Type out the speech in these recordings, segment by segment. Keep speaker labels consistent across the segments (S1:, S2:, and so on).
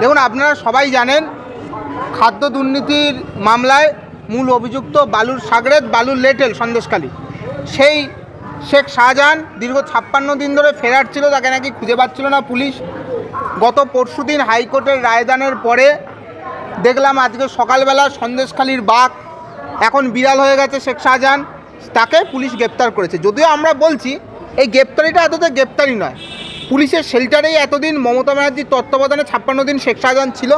S1: দেখুন, আপনারা সবাই জানেন, খাদ্য দুর্নীতির মামলায় মূল অভিযুক্ত বালুর সাগরেদ বালুর লেটেল সন্দেশকালী সেই শেখ শাহজাহান দীর্ঘ ছাপ্পান্ন দিন ধরে ফেরার ছিল, তাকে নাকি খুঁজে পাচ্ছিল না পুলিশ। গত পরশুদিন হাইকোর্টের রায়দানের পরে দেখলাম আজকে সকালবেলা সন্দেশখালীর বাঘ এখন বিড়াল হয়ে গেছে শেখ শাহজাহান। তাকে পুলিশ গ্রেপ্তার করেছে। যদিও আমরা বলছি, এই গ্রেপ্তারিটা এতটা গ্রেপ্তারি নয়। পুলিশের শেল্টারেই এতদিন মমতা ব্যানার্জির তত্ত্বাবধানে ছাপ্পান্ন দিন শেখ শাহজাহান ছিল।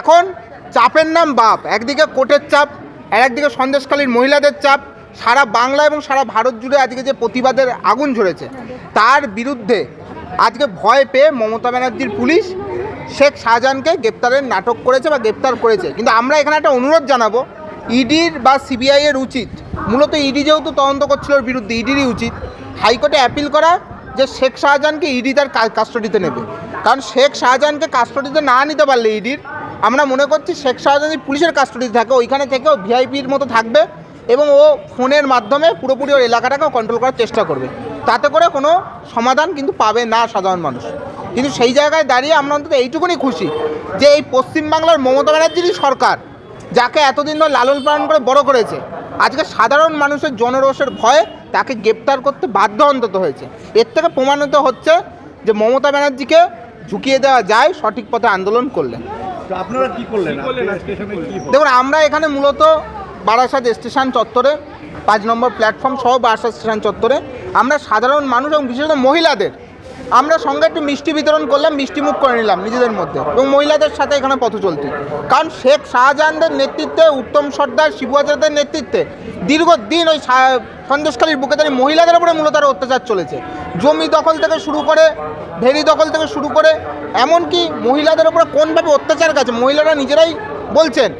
S1: এখন চাপের নাম বাপ, একদিকে কোর্টের চাপ আর একদিকে সন্দেশখালীর মহিলাদের চাপ। সারা বাংলা এবং সারা ভারত জুড়ে আজকে যে প্রতিবাদের আগুন ঝরেছে, তার বিরুদ্ধে আজকে ভয় পেয়ে মমতা ব্যানার্জির পুলিশ শেখ শাহজাহানকে গ্রেপ্তারের নাটক করেছে বা গ্রেপ্তার করেছে। কিন্তু আমরা এখানে একটা অনুরোধ জানাব, ইডির বা সিবিআইয়ের উচিত, মূলত ইডি যেহেতু তদন্ত করছিল বিরুদ্ধে, ইডিরই উচিত। হাইকোর্টে অ্যাপিল করা যে শেখ শাহজাহানকে ইডি তার কাস্টডিতে নেবে। কারণ শেখ শাহজাহানকে কাস্টডিতে না নিতে পারলে ইডির, আমরা মনে করছি শেখ শাহজাহান পুলিশের কাস্টডিতে থাকে, ওইখানে থেকেও ভিআইপির মতো থাকবে এবং ও ফোনের মাধ্যমে পুরোপুরি ওর এলাকাটাকেও কন্ট্রোল করার চেষ্টা করবে। তাতে করে কোনো সমাধান কিন্তু পাবে না সাধারণ মানুষ। কিন্তু সেই জায়গায় দাঁড়িয়ে আমরা অন্তত এইটুকুনি খুশি যে এই পশ্চিমবাংলার মমতা ব্যানার্জিরই সরকার, যাকে এতদিন ধরে লালন পালন করে বড় করেছে আজকে সাধারণ মানুষের জনরোষের ভয়ে তাকে গ্রেপ্তার করতে বাধ্য অন্তত হয়েছে। এর থেকে প্রমাণিত হচ্ছে যে মমতা ব্যানার্জিকে ঝুঁকিয়ে দেওয়া যায় সঠিক পথে আন্দোলন করলে।
S2: তো আপনারা কি করলেন?
S1: দেখুন আমরা এখানে মূলত বারাসাত স্টেশন চত্বরে পাঁচ নম্বর প্ল্যাটফর্ম সহ বারাসাত স্টেশন চত্বরে আমরা সাধারণ মানুষ এবং বিশেষত মহিলাদের আমরা সঙ্গে একটু মিষ্টি বিতরণ করলাম, মিষ্টি মুখ করে নিলাম নিজেদের মধ্যে এবং মহিলাদের সাথে এখানে পথ চলতি কারণ শেখ শাহজাহানদের নেতৃত্বে, উত্তম সর্দার শিবু হাজারদের নেতৃত্বে দীর্ঘদিন ওই সন্দেশখালীর বুকে দাঁড়িয়ে মহিলাদের উপরে মূলত অত্যাচার চলেছে। জমি দখল থেকে শুরু করে ভেরি দখল থেকে শুরু করে, এমনকি মহিলাদের উপরে কোনভাবে অত্যাচার কাছে মহিলারা নিজেরাই বলছেন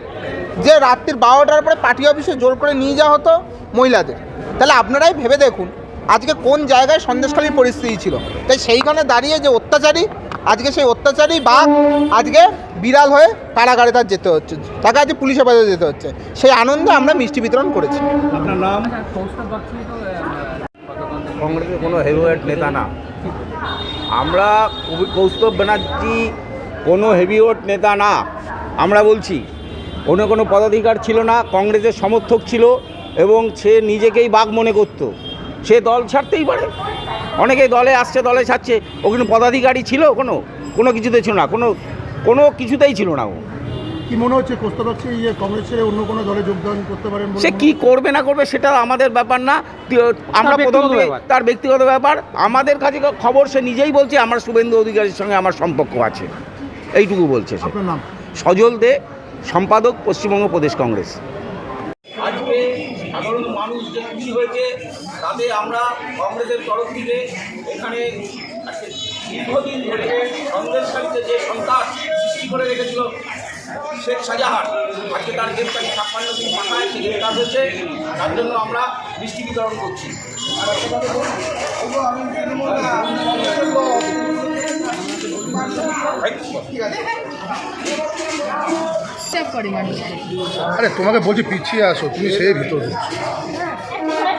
S1: যে রাত্রির বারোটার পরে পার্টি অফিসে জোর করে নিয়ে যাওয়া হতো মহিলাদের। তাহলে আপনারাই ভেবে দেখুন আজকে কোন জায়গায় সন্দেশখালীর পরিস্থিতি ছিল? তাই সেইখানে দাঁড়িয়ে যে অত্যাচারী আজকে সেই অত্যাচারী বা আজকে বিড়াল হয়ে কারাগারে তার যেতে হচ্ছে তাকে আজকে পুলিশ হেফাজতে যেতে হচ্ছে। সেই আনন্দে আমরা মিষ্টি বিতরণ করেছি।
S2: আপনার নাম?
S3: কংগ্রেসের কোনো হেভিওয়েট নেতা না। আমরা কৌস্তব ব্যানার্জি কোনো হেভিওয়েট নেতা না। আমরা বলছি অন্য কোনো পদাধিকার ছিল না কংগ্রেসের সমর্থক ছিল এবং সে নিজেকেই বাঘ মনে করত। সে দল ছাড়তেই পারে। অনেকেই দলে আসছে দলে ছাড়ছে। ওখানে পদাধিকারী ছিল কোনো কোনো কিছুতে ছিল না কোনো কোনো কিছুতেই ছিল না ও।
S2: কি মনে হচ্ছে কোস্তাবাচ্ছি যে কংগ্রেস ছেড়ে অন্য কোনো দলে যোগদান করতে পারেন
S3: সে কি করবে না করবে সেটা আমাদের ব্যাপার না। আমরা প্রথম তার ব্যক্তিগত ব্যাপার। আমাদের কাছে খবর সে নিজেই বলছে আমার শুভেন্দু অধিকারীর সঙ্গে আমার সম্পর্ক আছে। এইটুকু বলছে সে। সজল দে সম্পাদক পশ্চিমবঙ্গ প্রদেশ কংগ্রেস। মানুষ যে খুশি হয়েছে তাতে আমরা কংগ্রেসের তরফ থেকে এখানে দীর্ঘদিন ধরে সন্দেশকারীতে যে সন্ত্রাস সৃষ্টি করে রেখেছিল শেখ শাহজাহান আজকে তার গ্রেপ্তারি ছাপ্পান্ন দিন মাথায় সে গ্রেপ্তার হয়েছে। তার জন্য আমরা বৃষ্টি বিতরণ করছি।
S4: চেক করে মানুষ
S2: আরে তোমাকে বলছি পিছিয়ে আসো তুমি সেই ভিতরে।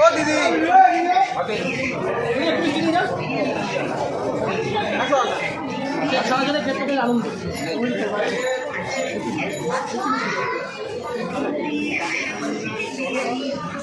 S3: ও দিদি। সরকারের
S1: ক্ষেত্রে আনন্দ Thank you.